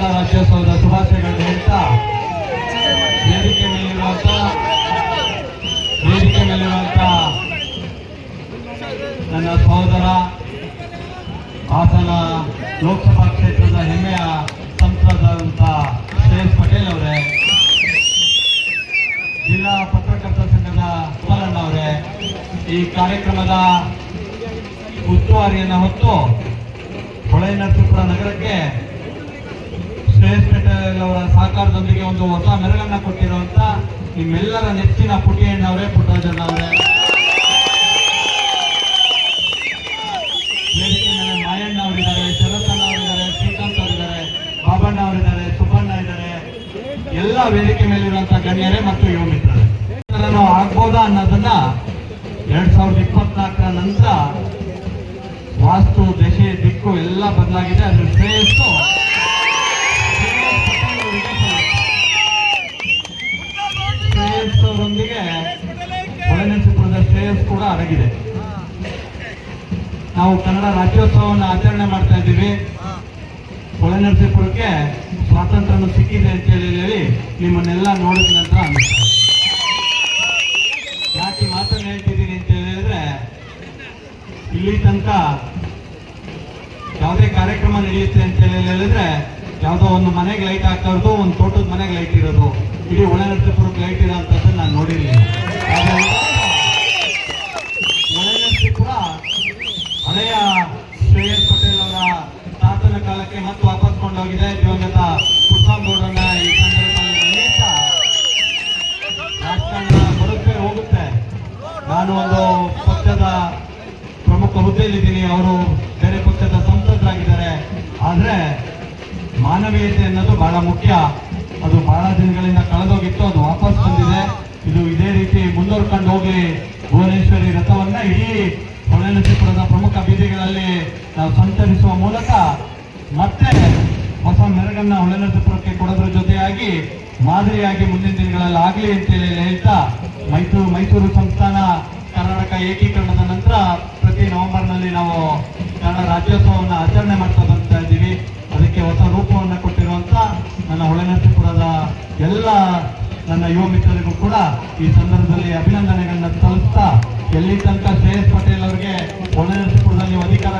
ಕನ್ನಡ ರಾಜ್ಯೋತ್ಸವದ ಶುಭಾಶಯಗಳನ್ನು ಹೇಳ್ತಾ ವೇದಿಕೆ ಮೇಲಿರುವಂಥ ವೇದಿಕೆ ಮೇಲಿರುವಂಥ ನನ್ನ ಸಹೋದರ ಹಾಸನ ಲೋಕಸಭಾ ಕ್ಷೇತ್ರದ ಹೆಮ್ಮೆಯ ಸಂಸದಂತ ಶ್ರೇಯಸ್ ಪಟೇಲ್ ಅವರೇ, ಜಿಲ್ಲಾ ಪತ್ರಕರ್ತರ ಸಂಘದ ಸುಮಲಣ್ಣ ಅವರೇ, ಈ ಕಾರ್ಯಕ್ರಮದ ಉಸ್ತುವಾರಿಯನ್ನು ಹೊತ್ತು ಹೊಳೆ ನರಸೀಪುರ ನಗರಕ್ಕೆ ಪಟೇಲ್ ಅವರ ಸಹಕಾರದೊಂದಿಗೆ ಒಂದು ಹೊಸ ಮೆರಗನ್ನ ಕೊಟ್ಟಿರುವಂತ ನಿಮ್ಮೆಲ್ಲರ ನೆಚ್ಚಿನ ಪುಟ್ಟರಾಜಣ್ಣ ಅವರೇ ವೇದಿಕೆ ಮೇಲೆ ಮಾಯಣ್ಣ ಅವರಿದ್ದಾರೆ ಶರತಣ್ಣ ಅವರಿದ್ದಾರೆ, ಶ್ರೀಕಾಂತ್ ಅವರಿದ್ದಾರೆ, ಬಾಬಣ್ಣ ಅವರಿದ್ದಾರೆ, ಸುಬ್ಬಣ್ಣ ಇದ್ದಾರೆ. ಎಲ್ಲ ವೇದಿಕೆ ಮೇಲಿರುವಂತಹ ಗಣ್ಯರೇ ಮತ್ತು ಯುವ ಮಿತ್ರರೇ. ಆಗ್ಬೋದಾ ಅನ್ನೋದನ್ನ ಎರಡ್ ಸಾವಿರದ ಇಪ್ಪತ್ನಾಲ್ಕರ ನಂತರ ವಾಸ್ತು ದಶೆ ದಿಕ್ಕು ಎಲ್ಲ ಬದಲಾಗಿದೆ. ಅದ್ರ ಶ್ರೇಯಸ್ಸು ಶ್ರೇಯಸ್ ಕೂಡ ಅಡಗಿದೆ. ನಾವು ಕನ್ನಡ ರಾಜ್ಯೋತ್ಸವವನ್ನು ಆಚರಣೆ ಮಾಡ್ತಾ ಇದ್ದೀವಿ. ಹೊಳೆನರಸೀಪುರಕ್ಕೆ ಸ್ವಾತಂತ್ರ್ಯ ಸಿಕ್ಕಿದೆ ಅಂತ ಹೇಳಿ ನಿಮ್ಮನ್ನೆಲ್ಲ ನೋಡಿದ ನಂತರ ಯಾಕೆ ಮಾತನ್ನು ಹೇಳ್ತಿದ್ದೀನಿ ಅಂತ ಹೇಳಿದ್ರೆ, ಇಲ್ಲಿ ತನಕ ಯಾವುದೇ ಕಾರ್ಯಕ್ರಮ ನಡೆಯುತ್ತೆ ಅಂತ ಹೇಳಿ ಹೇಳಿದ್ರೆ, ಯಾವುದೋ ಒಂದು ಮನೆಗೆ ಲೈಟ್ ಹಾಕ್ತಾ ಇರೋದು ಒಂದು ತೋಟದ ಮನೆಗೆ ಲೈಟ್ ಇರೋದು. ಇಡೀ ಒಳನರಸೀಪುರಕ್ಕೆ ಲೈಟ್ ಇರೋ ಅಂತದನ್ನ ನಾನು ನೋಡಿರಲಿಲ್ಲ ಒಳನರಸೀಪುರ ಹಳೆಯ ಶ್ರೇಯಸ್ ಪಟೇಲ್ ಅವರ ಕಾಲಕ್ಕೆ ಮತ್ತೆ ವಾಪಸ್ ಕೊಂಡೋಗಿದೆ ದಿವಂಗತ ಪುಟ್ಟರಾಮಗೌಡರನ್ನ ಈ ಸಂದರ್ಭದಲ್ಲಿ ನೆನೆಯುತ್ತಾ ರಾಜಕಾರಣ ಬರುತ್ತೆ ಹೋಗುತ್ತೆ. ನಾನು ಒಂದು ಪಕ್ಷದ ಪ್ರಮುಖ ಹುದ್ದೆಯಲ್ಲಿದ್ದೀನಿ. ಅವರು ಬೇರೆ ಪಕ್ಷದ ಸಂಸದರಾಗಿದ್ದಾರೆ. ಆದರೆ ಮಾನವೀಯತೆ ಅನ್ನೋದು ಬಹಳ ಮುಖ್ಯ. ಅದು ಬಹಳ ದಿನಗಳಿಂದ ಕಳೆದೋಗಿತ್ತು. ಅದು ವಾಪಸ್ ಬಂದಿದೆ. ಇದು ಇದೇ ರೀತಿ ಮುಂದುವರ್ಕೊಂಡು ಹೋಗಿ ಭುವನೇಶ್ವರಿ ರಥವನ್ನ ಇಡೀ ಹೊಳೆನರಸೀಪುರದ ಪ್ರಮುಖ ಬೀದಿಗಳಲ್ಲಿ ನಾವು ಸಂಚರಿಸುವ ಮೂಲಕ ಮತ್ತೆ ಹೊಸ ಮೆರಗನ್ನ ಹೊಳೆನರಸೀಪುರಕ್ಕೆ ಕೊಡೋದ್ರ ಜೊತೆಯಾಗಿ ಮಾದರಿಯಾಗಿ ಮುಂದಿನ ದಿನಗಳಲ್ಲಿ ಆಗಲಿ ಅಂತೇಳಿ ಹೇಳ್ತಾ ಮೈಸೂರು ಮೈಸೂರು ಸಂಸ್ಥಾನ ಕರ್ನಾಟಕ ಏಕೀಕರಣದ ನಂತರ ಪ್ರತಿ ನವೆಂಬರ್ನಲ್ಲಿ ನಾವು ಕನ್ನಡ ರಾಜ್ಯೋತ್ಸವವನ್ನು ಆಚರಣೆ ಮಾಡ್ತಾ ಬರ್ತಾ ಇದ್ದೀವಿ. ಅದಕ್ಕೆ ಹೊಸ ರೂಪವನ್ನು ಕೊಟ್ಟಿರುವಂತ ನನ್ನ ಹೊಳೆನರಸೀಪುರದ ಎಲ್ಲ ನನ್ನ ಯುವ ಮಿತ್ರರಿಗೂ ಕೂಡ ಈ ಸಂದರ್ಭದಲ್ಲಿ ಅಭಿನಂದನೆಗಳನ್ನ ಸಲ್ಲಿಸ್ತಾ ಎಲ್ಲಿ ತನಕ ಶ್ರೇಯಸ್ ಪಟೇಲ್ ಅವರಿಗೆ ಹೊಳೆನರಸೀಪುರದಲ್ಲಿ ಅಧಿಕಾರ